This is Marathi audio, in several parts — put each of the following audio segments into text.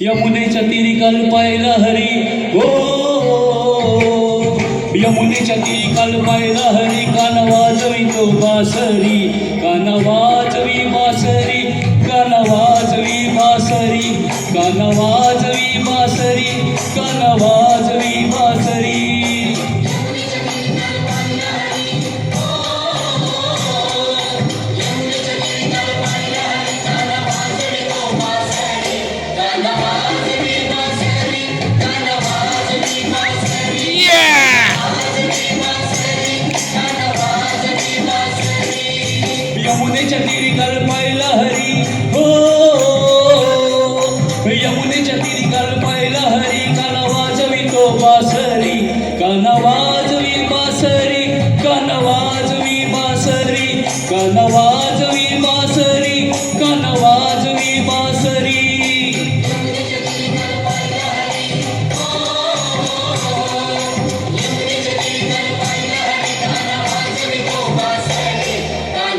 यमुनेच्या तिरी कल्पायला हरी. हो यमुनेच्या तिरी कल्पायला हरी. कान वाजवितो बासरी. यमुनेच्या तिरी काल पाहिला हरी. हो.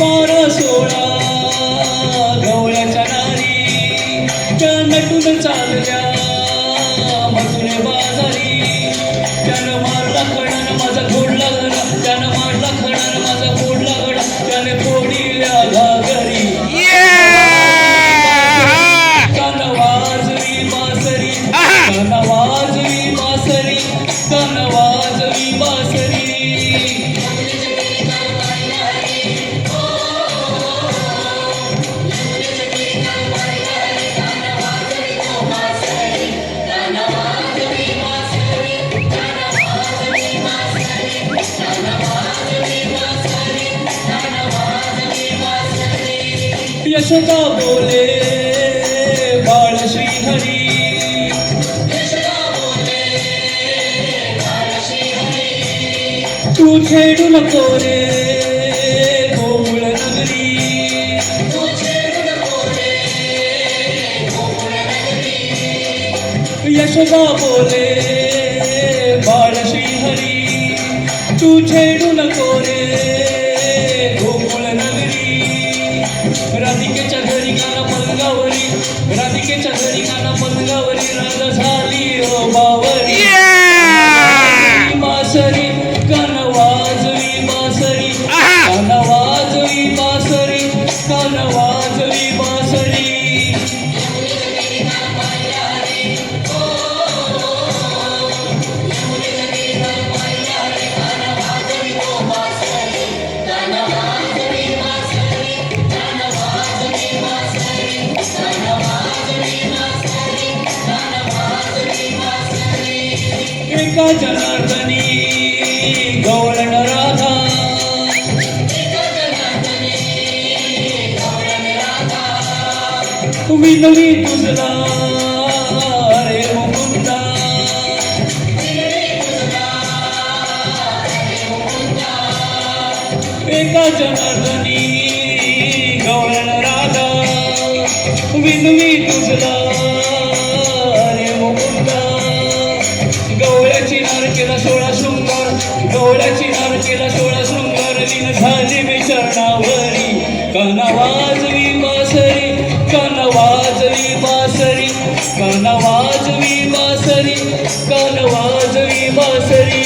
पार सोळा गवळ्याच्या नारी त्या नटून चालल्या. यशोदा बोले बाळ श्रीहरी तू छेडू नको रे गोकुळ नगरी यशोदा बोले बाळ श्रीहरी तू छेडू नको रे राधिकेच्या घरी काना पलंगावरी एका जनार्दनी गवळण राधा. विनवी तुझला अरे मुकुंदा. एका जनार्दनी गवळण राधा. विनवी तुझला केला सोळा शृंगार गवळ्याची नार केला सोळा शृंगार दिन झाली मी चरणावरी कनवाजवी बासरी कनवाजवी बासरी कनवाजवी बासरी कनवाजवी बासरी.